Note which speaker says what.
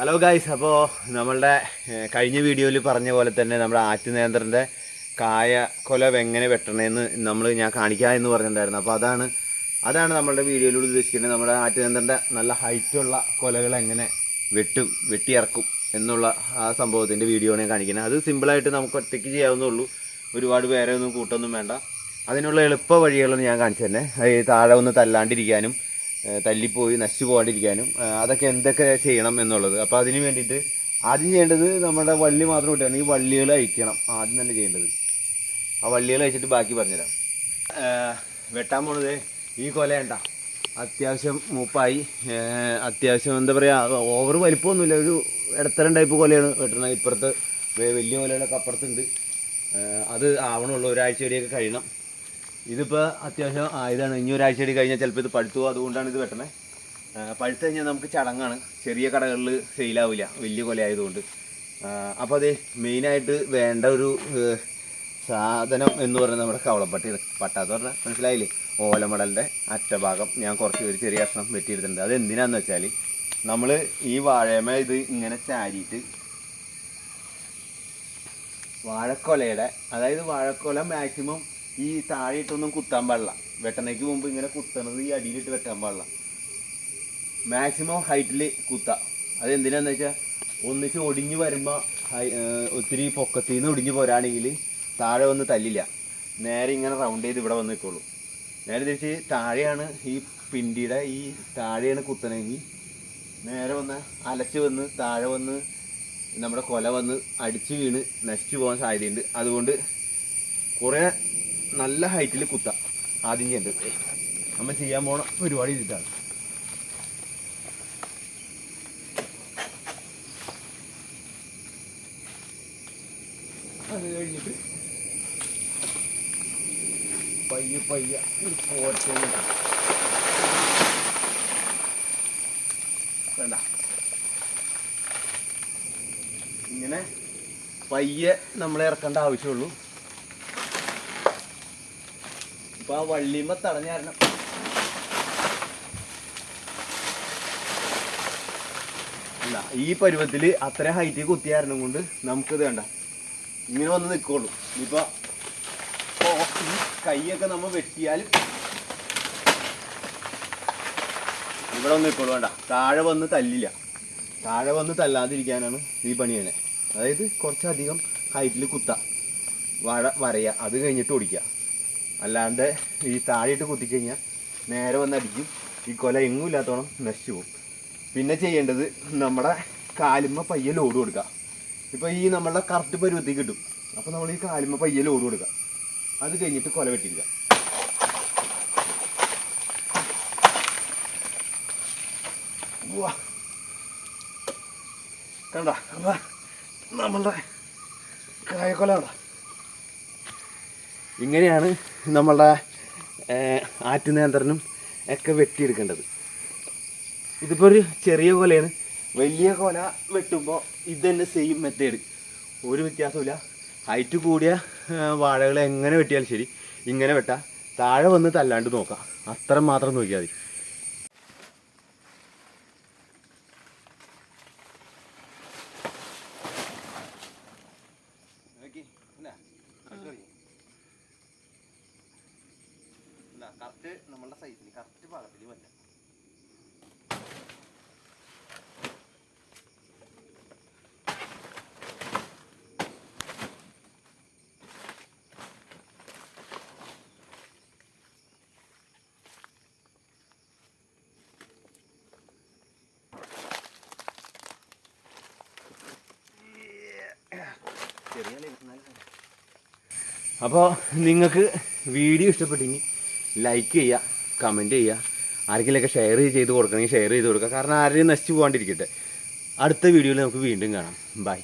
Speaker 1: Hello guys അപ്പോൾ നമ്മളുടെ കഴിഞ്ഞ വീഡിയോയിൽ പറഞ്ഞ പോലെ തന്നെ നമ്മുടെ ആറ്റുനേന്ത്രന്റെ കായ കൊല എങ്ങനെ വെട്ടണമെന്ന് നമ്മൾ ഞാൻ കാണിക്കാം എന്ന് പറഞ്ഞിട്ടുണ്ടായിരുന്നു. അപ്പോൾ അതാണ് അതാണ് നമ്മളുടെ വീഡിയോയിലൂടെ ഉദ്ദേശിക്കുന്നത്. നമ്മുടെ ആറ്റുനേന്ത്രന്റെ നല്ല ഹൈറ്റുള്ള കൊലകൾ എങ്ങനെ വെട്ടും വെട്ടിയിറക്കും എന്നുള്ള ആ സംഭവത്തിന്റെ വീഡിയോ ആണ് ഞാൻ കാണിക്കുന്നത്. അത് സിമ്പിളായിട്ട് നമുക്ക് ഒറ്റയ്ക്ക് ചെയ്യാവുന്നുള്ളൂ ഒരുപാട് പേരെ ഒന്നും കൂട്ടൊന്നും വേണ്ട. അതിനുള്ള എളുപ്പ വഴികളാണ് ഞാൻ കാണിച്ചു തന്നെ താഴെ ഒന്ന് തല്ലാണ്ടിരിക്കാനും തല്ലിപ്പോയി നശിച്ചു പോകാണ്ടിരിക്കാനും അതൊക്കെ എന്തൊക്കെ ചെയ്യണം എന്നുള്ളത്. അപ്പോൾ അതിന് വേണ്ടിയിട്ട് ആദ്യം ചെയ്യേണ്ടത് നമ്മുടെ വള്ളി മാത്രം കിട്ടുകയാണ് ഈ വള്ളികൾ അഴിക്കണം ആദ്യം തന്നെ ചെയ്യേണ്ടത്. ആ വള്ളികൾ അഴിച്ചിട്ട് ബാക്കി പറഞ്ഞുതരാം. വെട്ടാൻ പോണത് ഈ കൊലയണ്ട. അത്യാവശ്യം മൂപ്പായി. അത്യാവശ്യം എന്താ പറയുക ഓവർ വലിപ്പമൊന്നുമില്ല. ഒരു ഇടത്തരം ടൈപ്പ് കൊലയാണ് വെട്ടണത്. ഇപ്പുറത്ത് വലിയ കൊലകളൊക്കെ അപ്പുറത്തുണ്ട്. അത് ആവണുള്ളൂ. ഒരാഴ്ച വരെയൊക്കെ കഴിയണം. ഇതിപ്പോൾ അത്യാവശ്യം ആയതാണ്. ഇനി ഒരാഴ്ച അടി കഴിഞ്ഞാൽ ചിലപ്പോൾ ഇത് പഴുത്തു അതുകൊണ്ടാണ് ഇത് വെട്ടണത് പഴുത്തു കഴിഞ്ഞാൽ നമുക്ക് ചടങ്ങാണ്. ചെറിയ കടകളിൽ സെയിലാവില്ല വലിയ കൊല ആയതുകൊണ്ട്. അപ്പോൾ അത് മെയിനായിട്ട് വേണ്ട ഒരു സാധനം എന്ന് പറയുന്നത് നമ്മുടെ കവളപ്പട്ടി പട്ട എന്ന് പറഞ്ഞാൽ മനസ്സിലായില്ലേ? ഓലമടലിന്റെ അറ്റഭാഗം ഞാൻ കുറച്ച് ഒരു ചെറിയ കഷ്ണം വെട്ടിയെടുത്തിട്ടുണ്ട്. അത് എന്തിനാന്ന് വെച്ചാൽ നമ്മൾ ഈ വാഴമ ഇത് ഇങ്ങനെ ചാരിയിട്ട് വാഴക്കൊലയുടെ അതായത് വാഴക്കൊല മാക്സിമം ഈ താഴെയിട്ടൊന്നും കുത്താൻ പാടില്ല. വെട്ടണയ്ക്ക് മുമ്പ് ഇങ്ങനെ കുത്തണത് ഈ അടിയിലിട്ട് വെട്ടാൻ പാടില്ല. മാക്സിമം ഹൈറ്റിൽ കുത്താം. അത് എന്തിനാന്ന് വെച്ചാൽ ഒന്നിച്ച് ഒടിഞ്ഞു വരുമ്പോൾ ഒത്തിരി പൊക്കത്തിൽ നിന്ന് ഒടിഞ്ഞു പോരാണെങ്കിൽ താഴെ വന്ന് തല്ലില്ല. നേരെ ഇങ്ങനെ റൗണ്ട് ചെയ്ത് ഇവിടെ വന്ന് നിൽക്കുള്ളൂ നേരെ തിരിച്ച് താഴെയാണ് ഈ പിണ്ടിയുടെ ഈ താഴെയാണ് കുത്തണമെങ്കിൽ നേരെ വന്ന് അലച്ച് വന്ന് താഴെ വന്ന് നമ്മുടെ കൊല വന്ന് അടിച്ച് വീണ് നശിച്ചു പോകാൻ സാധ്യതയുണ്ട്. അതുകൊണ്ട് കുറേ നല്ല ഹൈറ്റിൽ കുത്ത. ആദ്യം ചെയ്യേണ്ടത്. നമ്മൾ ചെയ്യാൻ പോണ പരിപാടി ഇതിട്ടാണ് അത് കഴിഞ്ഞിട്ട് പയ്യെ പയ്യെ വേണ്ട ഇങ്ങനെ പയ്യെ നമ്മൾ ഇറക്കേണ്ട ആവശ്യമുള്ളൂ. ഇപ്പൊ ആ വള്ളിമ തടഞ്ഞ അല്ല ഈ പരുവത്തിൽ അത്ര ഹൈറ്റിൽ കുത്തിയ കാരണം കൊണ്ട് നമുക്കിത് വേണ്ട ഇങ്ങനെ വന്ന് നിൽക്കുള്ളൂ ഇപ്പൊ ഈ കൈയൊക്കെ നമ്മൾ വെട്ടിയാൽ ഇവിടെ വന്ന് നിൽക്കുള്ളൂ വേണ്ട. താഴെ വന്ന് തല്ലില്ല. താഴെ വന്ന് തല്ലാതിരിക്കാനാണ് ഈ പണി തന്നെ. അതായത് കുറച്ചധികം ഹൈറ്റിൽ കുത്ത. വഴ വരയ. അത് കഴിഞ്ഞിട്ട് ഓടിക്കുക അല്ലാണ്ട് ഈ താഴെയിട്ട് കുത്തിക്കഴിഞ്ഞാൽ നേരെ വന്ന് അടിക്കും. ഈ കൊല എങ്ങും ഇല്ലാത്തോളം നശിച്ചു പോകും. പിന്നെ ചെയ്യേണ്ടത് നമ്മുടെ കാലുമ്മ പയ്യെ ലോഡ് കൊടുക്കുക. ഇപ്പോൾ ഈ നമ്മളുടെ കറക്റ്റ് പരുവത്തിൽ കിട്ടും. അപ്പോൾ നമ്മൾ ഈ കാലുമ്മ പയ്യെ ലോഡ് കൊടുക്കുക. അത് കഴിഞ്ഞിട്ട് കൊല വെട്ടിക്കുക. കണ്ട? അപ്പം നമ്മളുടെ കായക്കൊല കണ്ട? ഇങ്ങനെയാണ് നമ്മളുടെ ആറ്റുനേന്ത്രനും ഒക്കെ വെട്ടിയെടുക്കേണ്ടത്. ഇതിപ്പോൾ ഒരു ചെറിയ കൊലയാണ്. വലിയ കൊല വെട്ടുമ്പോൾ ഇത് തന്നെ സെയിം മെത്തേഡ് ഒരു വ്യത്യാസമില്ല ഹൈറ്റ് കൂടിയ വാഴകൾ എങ്ങനെ വെട്ടിയാലും ശരി. ഇങ്ങനെ വെട്ടാം. താഴെ വന്ന് തല്ലാണ്ട് നോക്കാം. അത്ര മാത്രം നോക്കിയാൽ മതി. കറക്റ്റ് നമ്മളുടെ സൈസിൽ കറക്റ്റ് പാകത്തിൽ വല്ല അപ്പോൾ നിങ്ങൾക്ക് വീഡിയോ ഇഷ്ടപ്പെട്ടെങ്കിൽ ലൈക്ക് ചെയ്യുക കമന്റ് ചെയ്യുക ആർക്കെങ്കിലൊക്കെ ഷെയർ ചെയ്ത് കൊടുക്കണമെങ്കിൽ ഷെയർ ചെയ്ത് കൊടുക്കുക. കാരണം ആരെയും നശിച്ചു പോകാണ്ടിരിക്കട്ടെ. അടുത്ത വീഡിയോയിൽ നമുക്ക് വീണ്ടും കാണാം. ബൈ